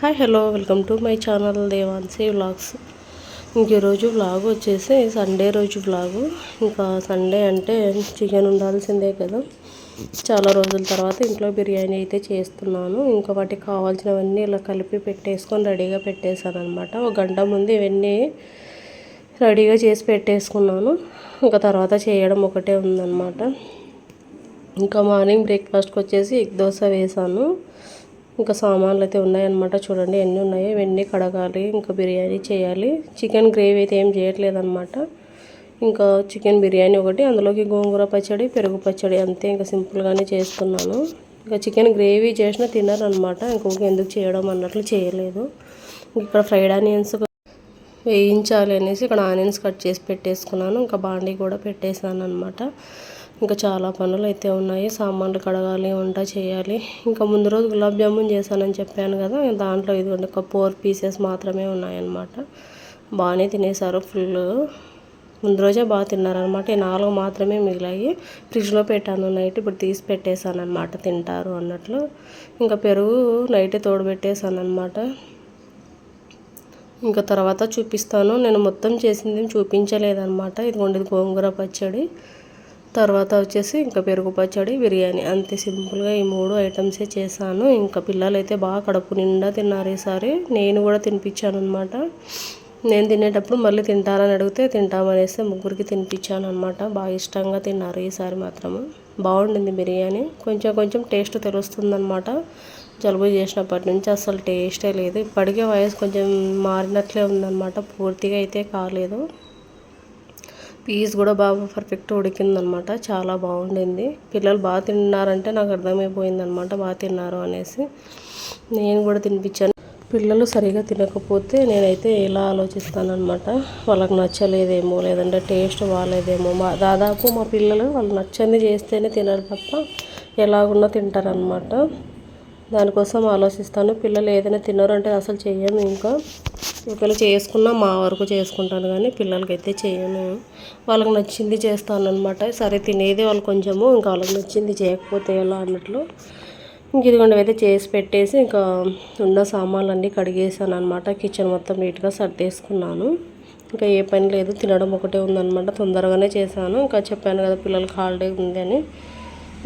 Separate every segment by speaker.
Speaker 1: Hi hello welcome to my channel Devansi vlogs ఇంక ఈరోజు vlog వచ్చేసి సండే రోజు వ్లాగు ఇంకా సండే అంటే చికెన్ ఉండాల్సిందే కదా. చాలా రోజుల తర్వాత ఇంట్లో బిర్యానీ అయితే చేస్తున్నాను. ఇంకా వాటికి కావాల్సినవన్నీ ఇలా కలిపి పెట్టేసుకొని రెడీగా పెట్టేశాను అనమాట ఒక గంట ముందు ఇవన్నీ రెడీగా చేసి పెట్టేసుకున్నాను. ఇంకా తర్వాత చేయడం ఒకటే ఉందన్నమాట. ఇంకా మార్నింగ్ బ్రేక్ఫాస్ట్కి వచ్చేసి ఎగ్ దోశ వేసాను ఇంకా సామాన్లు అయితే ఉన్నాయన్నమాట. చూడండి ఎన్ని ఉన్నాయో. ఇవన్నీ కడగాలి ఇంకా బిర్యానీ చేయాలి. చికెన్ గ్రేవీ అయితే ఏం చేయట్లేదన్నమాట. ఇంకా చికెన్ బిర్యానీ ఒకటి అందులోకి గోంగూర పచ్చడి పెరుగు పచ్చడి అంతే. ఇంకా సింపుల్గానే చేస్తున్నాను. ఇంకా చికెన్ గ్రేవీ చేసినా తినరనమాట ఇంకొక ఎందుకు చేయడం అన్నట్లు చేయలేదు. ఇక్కడ ఫ్రైడ్ ఆనియన్స్ వేయించాలి అనేసి ఇక్కడ ఆనియన్స్ కట్ చేసి పెట్టేసుకున్నాను. ఇంకా బాండీ కూడా పెట్టేసాను అనమాట ఇంకా చాలా పనులు అయితే ఉన్నాయి. సామాన్లు కడగాలి వంట చేయాలి. ఇంకా ముందు రోజు గులాబ్ జామున్ చేశానని చెప్పాను కదా దాంట్లో ఇదిగోండి ఒక ఫోర్ పీసెస్ మాత్రమే ఉన్నాయన్నమాట. బాగానే తినేశారు ఫుల్. ముందు రోజే బాగా తిన్నారనమాట ఈ నాలుగు మాత్రమే మిగిలాయి. ఫ్రిడ్జ్లో పెట్టాను నైట్ ఇప్పుడు తీసి పెట్టేశాను అనమాట తింటారు అన్నట్లు. ఇంకా పెరుగు నైట్ తోడు పెట్టేశాను అనమాట ఇంకా తర్వాత చూపిస్తాను. నేను మొత్తం చేసింది చూపించలేదన్నమాట. ఇదిగోండి గోంగూర పచ్చడి. తర్వాత వచ్చేసి ఇంకా పెరుగు పచ్చడి బిర్యానీ. అంతే సింపుల్గా ఈ మూడు ఐటమ్సే చేశాను. ఇంకా పిల్లలైతే బాగా కడుపు నిండా తిన్నారు ఈసారి. నేను కూడా తినిపించాను అనమాట నేను తినేటప్పుడు మళ్ళీ తింటారని అడిగితే తింటామనేసి ముగ్గురికి తినిపించాను అనమాట బాగా ఇష్టంగా తిన్నారు ఈసారి మాత్రము బాగుండింది బిర్యానీ. కొంచెం కొంచెం టేస్ట్ తెలుస్తుందనమాట జలుబు చేసినప్పటి నుంచి అసలు టేస్టే లేదు. ఇప్పటికే వయసు కొంచెం మారినట్లే ఉందన్నమాట. పూర్తిగా అయితే కాలేదు. పీస్ కూడా బాగా పర్ఫెక్ట్ ఉడికిందనమాట. చాలా బాగుండింది. పిల్లలు బాగా తిన్నారంటే నాకు అర్థమైపోయింది అనమాట బాగా తిన్నారు అనేసి. నేను కూడా తినిపించాను. పిల్లలు సరిగా తినకపోతే నేనైతే ఎలా ఆలోచిస్తానమాట వాళ్ళకి నచ్చలేదేమో లేదంటే టేస్ట్ బాగాలేదేమో మా దాదాపు మా పిల్లలు వాళ్ళు నచ్చని చేస్తేనే తినరు తప్ప ఎలాగున్నా తింటారనమాట. దానికోసం ఆలోచిస్తాను. పిల్లలు ఏదైనా తినరు అంటే అసలు చేయను ఇంకా. ఒకవేళ చేసుకున్నా మా వరకు చేసుకుంటాను కానీ పిల్లలకి అయితే చేయను వాళ్ళకి నచ్చింది చేస్తాను అనమాట సరే తినేది వాళ్ళు కొంచెము ఇంకా వాళ్ళకి నచ్చింది చేయకపోతే ఎలా అన్నట్లు. ఇంక ఇదిగోండి అయితే చేసి పెట్టేసి ఇంకా ఉన్న సామాన్లు అన్నీ కడిగేసాను అనమాట కిచెన్ మొత్తం నీట్గా సర్దేసుకున్నాను. ఇంకా ఏ పని లేదు తినడం ఒకటే ఉందనమాట తొందరగానే చేశాను. ఇంకా చెప్పాను కదా పిల్లలకి హాలిడే ఉంది అని.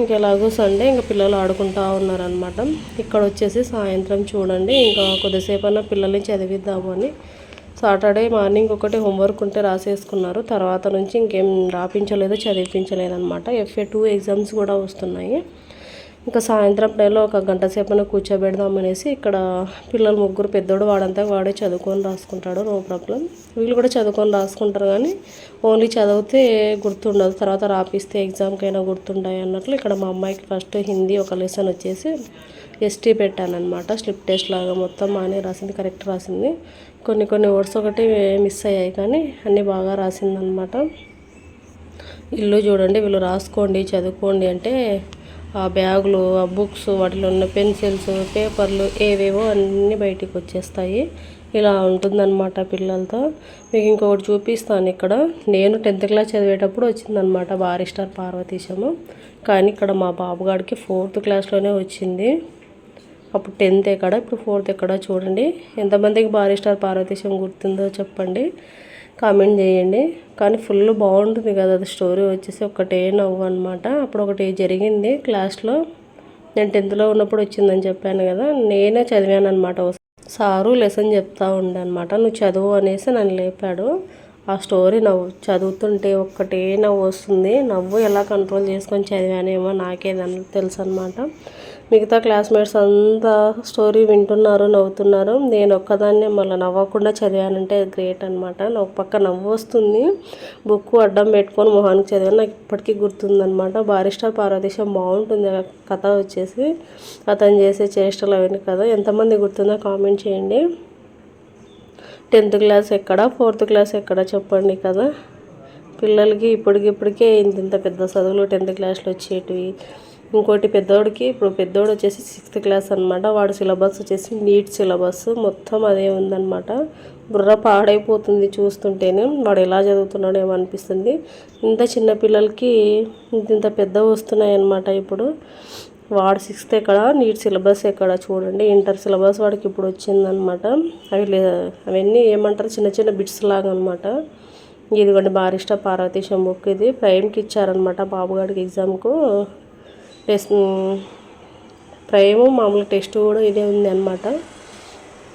Speaker 1: ఇంకా ఎలాగో సండే ఇంకా పిల్లలు ఆడుకుంటూ ఉన్నారనమాట ఇక్కడ వచ్చేసి సాయంత్రం చూడండి ఇంకా కొద్దిసేపు అన్న పిల్లల్ని చదివిద్దాము అని. సాటర్డే మార్నింగ్ ఒకటి హోంవర్క్ ఉంటే రాసేసుకున్నారు. తర్వాత నుంచి ఇంకేం రాపించలేదు చదివించలేదు అనమాట ఎఫ్ఏ టూ ఎగ్జామ్స్ కూడా వస్తున్నాయి. ఇంకా సాయంత్రం టైంలో ఒక గంట సేపున కూర్చోబెడదాం అనేసి ఇక్కడ పిల్లలు ముగ్గురు పెద్దోడు వాడంతా వాడే చదువుకొని రాసుకుంటాడు నో ప్రాబ్లం. వీళ్ళు కూడా చదువుకొని రాసుకుంటారు కానీ ఓన్లీ చదివితే గుర్తుండదు తర్వాత రాపిస్తే ఎగ్జామ్కైనా గుర్తుంటాయి అన్నట్లు ఇక్కడ మా అమ్మాయికి ఫస్ట్ హిందీ ఒక లెసన్ వచ్చేసి ఎస్టీ పెట్టానమాట స్లిప్ టెస్ట్ లాగా మొత్తం బాగానే రాసింది కరెక్ట్ రాసింది. కొన్ని కొన్ని వర్డ్స్ ఒకటి మిస్ అయ్యాయి కానీ అన్నీ బాగా రాసిందనమాట ఇల్లు చూడండి వీళ్ళు రాసుకోండి చదువుకోండి అంటే ఆ బ్యాగులు ఆ బుక్స్ వాటిలో ఉన్న పెన్సిల్స్ పేపర్లు ఏవేవో అన్నీ బయటికి వచ్చేస్తాయి. ఇలా ఉంటుందన్నమాట పిల్లలతో. మీకు ఇంకొకటి చూపిస్తాను ఇక్కడ. నేను టెన్త్ క్లాస్ చదివేటప్పుడు వచ్చిందనమాట బారిస్టార్ పార్వతీశము. కానీ ఇక్కడ మా బాబుగాడికి ఫోర్త్ క్లాస్లోనే వచ్చింది. అప్పుడు టెన్త్ ఎక్కడ ఇప్పుడు ఫోర్త్ ఎక్కడ చూడండి. ఎంతమందికి బారిస్టార్ పార్వతీశం గుర్తుందో చెప్పండి. కామెంట్ చేయండి. కానీ ఫుల్ బాగుంటుంది కదా అది స్టోరీ వచ్చేసి ఒకటే నవ్వు అనమాట అప్పుడు ఒకటి జరిగింది క్లాస్లో. నేను టెన్త్లో ఉన్నప్పుడు వచ్చిందని చెప్పాను కదా నేనే చదివాను అనమాట సారు లెసన్ చెప్తా ఉండే అనమాట నువ్వు చదువు అనేసి నన్ను లేపాడు. ఆ స్టోరీ నవ్వు చదువుతుంటే ఒక్కటే నవ్వు వస్తుంది. నవ్వు ఎలా కంట్రోల్ చేసుకొని చదివానేమో నాకేదని తెలుసు అనమాట మిగతా క్లాస్మేట్స్ అంతా స్టోరీ వింటున్నారు నవ్వుతున్నారు. నేను ఒక్కదాన్నే మళ్ళీ నవ్వకుండా చదివానంటే గ్రేట్ అనమాట ఒక పక్క నవ్వు వస్తుంది. బుక్ అడ్డం పెట్టుకొని మొహానికి చదివాను. నాకు ఇప్పటికీ గుర్తుందనమాట బారిస్టర్ పారదేశం బాగుంటుంది కథ వచ్చేసి. అతను చేసే చేష్టలు అవన్నీ కదా. ఎంతమంది గుర్తుందో కామెంట్ చేయండి. టెన్త్ క్లాస్ ఎక్కడ? ఫోర్త్ క్లాస్ ఎక్కడ? చెప్పండి కదా. పిల్లలకి ఇప్పటికి ఇప్పటికే ఇంత ఇంత పెద్ద చదువులు టెన్త్ క్లాస్లో వచ్చేటివి. ఇంకోటి పెద్దోడికి ఇప్పుడు పెద్దోడు వచ్చేసి సిక్స్త్ క్లాస్ అనమాట వాడు సిలబస్ వచ్చేసి నీట్ సిలబస్ మొత్తం అదే ఉందన్నమాట. బుర్ర పాడైపోతుంది చూస్తుంటేనే. వాడు ఎలా చదువుతున్నాడో ఏమనిపిస్తుంది ఇంత చిన్న పిల్లలకి ఇంత ఇంత పెద్దవి వస్తున్నాయి అనమాట ఇప్పుడు. వాడు సిక్స్త్ ఎక్కడ నీట్ సిలబస్ ఎక్కడ చూడండి. ఇంటర్ సిలబస్ వాడికి ఇప్పుడు వచ్చిందనమాట అవి అవన్నీ ఏమంటారు? చిన్న చిన్న బిట్స్ లాగా అనమాట ఇదిగోండి బారిష్ట పార్వతీశం బుక్ ఇది. ప్రైమ్కి ఇచ్చారనమాట బాబుగాడికి ఎగ్జామ్కు టెస్ట్ ప్రైము మామూలు టెస్ట్ కూడా ఇదే ఉంది అనమాట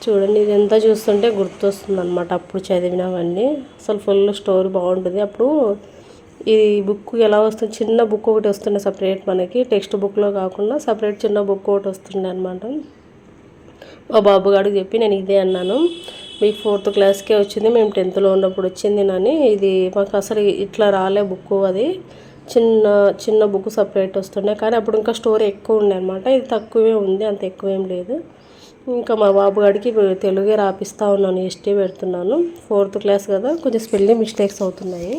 Speaker 1: చూడండి ఇది ఎంత చూస్తుంటే గుర్తొస్తుంది అనమాట అప్పుడు చదివినవన్నీ. అసలు ఫుల్ స్టోరీ బాగుంటుంది. అప్పుడు ఈ బుక్ ఎలా వస్తుంది చిన్న బుక్ ఒకటి వస్తుండే సపరేట్ మనకి. టెక్స్ట్ బుక్లో కాకుండా సపరేట్ చిన్న బుక్ ఒకటి వస్తుండే అనమాట మా బాబు గారికి చెప్పి నేను ఇదే అన్నాను. మీకు ఫోర్త్ క్లాస్కే వచ్చింది మేము టెన్త్లో ఉన్నప్పుడు వచ్చింది నాని. ఇది మాకు అసలు ఇట్లా రాలే బుక్ అది. చిన్న చిన్న బుక్ సపరేట్ వస్తుండే. కానీ అప్పుడు ఇంకా స్టోరీ ఎక్కువ ఉండే అనమాట ఇది తక్కువే ఉంది అంత ఎక్కువేం లేదు. ఇంకా మా బాబు గారికి తెలుగే రాపిస్తూ ఉన్నాను ఎస్టీ పెడుతున్నాను. ఫోర్త్ క్లాస్ కదా కొంచెం స్పెల్లింగ్ మిస్టేక్స్ అవుతున్నాయి.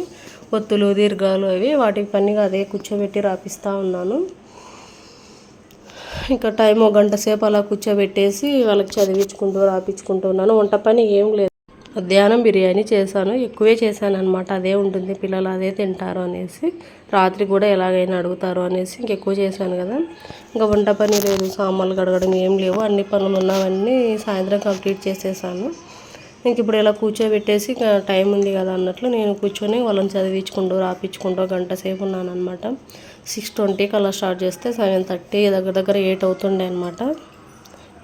Speaker 1: ఒత్తులు దీర్ఘాలు అవి వాటికి పనిగా అదే కూర్చోబెట్టి రాపిస్తూ ఉన్నాను. ఇంకా టైం ఒక గంట సేపు అలా కూర్చోబెట్టేసి వాళ్ళకి చదివించుకుంటూ రాపించుకుంటూ ఉన్నాను. వంట పని ఏం లేదు. మధ్యాహ్నం బిర్యానీ చేశాను. ఎక్కువే చేశాను అనమాట అదే ఉంటుంది. పిల్లలు అదే తింటారు అనేసి. రాత్రి కూడా ఎలాగైనా అడుగుతారు అనేసి ఇంకెక్కువ చేశాను కదా. ఇంకా వంట పని లేదు. సామాన్లు కడగడం ఏం లేవు. అన్ని పనులు ఉన్నవన్నీ సాయంత్రం కంప్లీట్ చేసేసాను. ఇంక ఇప్పుడు ఇలా కూర్చోబెట్టేసి టైం ఉంది కదా అన్నట్లు నేను కూర్చొని వాళ్ళని చదివించుకుంటూ రాపించుకుంటూ గంట సేపు ఉన్నాను అనమాట సిక్స్ ట్వంటీకి అలా స్టార్ట్ చేస్తే సెవెన్ థర్టీ దగ్గర దగ్గర ఎయిట్ అవుతుండే అనమాట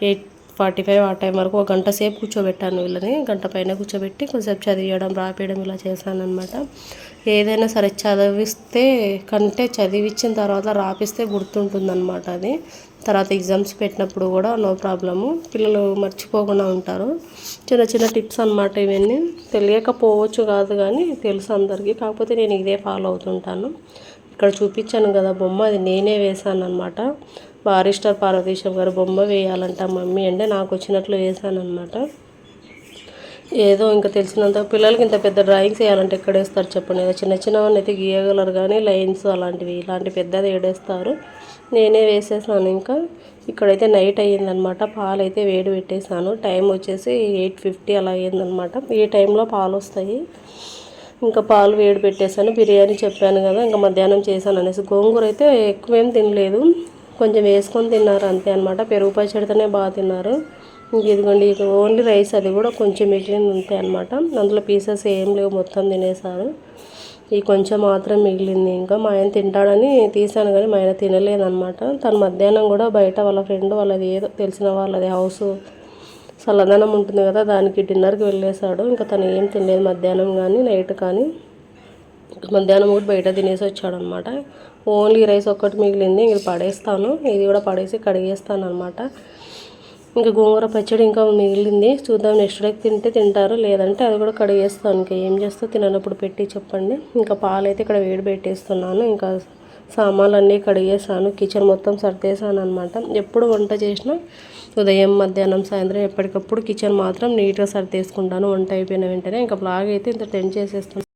Speaker 1: ఎయిట్ ఫార్టీ ఫైవ్ ఆ టైం వరకు ఒక గంట సేపు కూర్చోబెట్టాను వీళ్ళని. గంట పైన కూర్చోబెట్టి కొంచెంసేపు చదివించడం రాపియడం ఇలా చేశాను అనమాట ఏదైనా సరే చదివిస్తే కంటే చదివించిన తర్వాత రాపిస్తే గుర్తుంటుందన్నమాట అది. తర్వాత ఎగ్జామ్స్ పెట్టినప్పుడు కూడా నో ప్రాబ్లము. పిల్లలు మర్చిపోకుండా ఉంటారు. చిన్న చిన్న టిప్స్ అనమాట ఇవన్నీ. తెలియకపోవచ్చు కాదు కానీ తెలుసు అందరికీ. కాకపోతే నేను ఇదే ఫాలో అవుతుంటాను. ఇక్కడ చూపించాను కదా బొమ్మ అది నేనే వేశాను అనమాట బారిస్టర్ పార్వతీశం గారు బొమ్మ వేయాలంట మమ్మీ అంటే నాకు వచ్చినట్లు వేసాను ఏదో ఇంకా తెలిసినంత పిల్లలకి ఇంత పెద్ద డ్రాయింగ్స్ వేయాలంటే ఎక్కడ వేస్తారు చెప్పండి. చిన్న చిన్నవన్నీ అయితే గీయగలరు కానీ లైన్స్ అలాంటివి ఇలాంటి పెద్దది ఏడేస్తారు. నేనే వేసేసాను ఇంకా. ఇక్కడైతే నైట్ అయ్యిందనమాట పాలు అయితే వేడి పెట్టేశాను టైం వచ్చేసి ఎయిట్ ఫిఫ్టీ అలా అయ్యిందనమాట ఈ టైంలో పాలు వస్తాయి ఇంకా పాలు వేడి పెట్టేశాను. బిర్యానీ చెప్పాను కదా ఇంకా మధ్యాహ్నం చేశాను అనేసి. గోంగూర అయితే ఎక్కువేం తినలేదు. కొంచెం వేసుకొని తిన్నారు అంతే అనమాట పెరుగు పచ్చడితోనే బాగా తిన్నారు. ఇంక ఇదిగోండి ఇక ఓన్లీ రైస్ అది కూడా కొంచెం మిగిలింది అంతే అనమాట అందులో పీసెస్ ఏం లేవు మొత్తం తినేసారు ఈ కొంచెం మాత్రం మిగిలింది. ఇంకా మా ఆయన తింటాడని తీసాను కానీ మా ఆయన తినలేదనమాట తను మధ్యాహ్నం కూడా బయట వాళ్ళ ఫ్రెండ్ వాళ్ళది ఏదో తెలిసిన వాళ్ళది హౌస్ చల్లదనం ఉంటుంది కదా దానికి డిన్నర్కి వెళ్ళేశాడు. ఇంకా తను ఏం తినలేదు మధ్యాహ్నం కానీ నైట్ కానీ. మధ్యాహ్నం కూడా బయట తినేసి వచ్చాడు అనమాట ఓన్లీ రైస్ ఒక్కటి మిగిలింది ఇది పడేస్తాను. ఇది కూడా పడేసి కడిగేస్తాను అనమాట ఇంకా గోంగూర పచ్చడి ఇంకా మిగిలింది. చూద్దాం నెక్స్ట్ డేకి తింటే తింటారు లేదంటే అది కూడా కడిగేస్తాను. ఇంకా ఏం చేస్తా తిననప్పుడు పెట్టి చెప్పండి. ఇంకా పాలు అయితే ఇక్కడ వేడి పెట్టేస్తున్నాను. ఇంకా సామాన్లు అన్నీ కడిగేసాను కిచెన్ మొత్తం సర్దేశాను అనమాట ఎప్పుడు వంట చేసినా ఉదయం మధ్యాహ్నం సాయంత్రం ఎప్పటికప్పుడు కిచెన్ మాత్రం నీట్గా సర్దేసుకుంటాను. వంట అయిపోయిన వెంటనే ఇంకా బ్లాగ్ అయితే ఇంత టెన్ చేసేస్తాను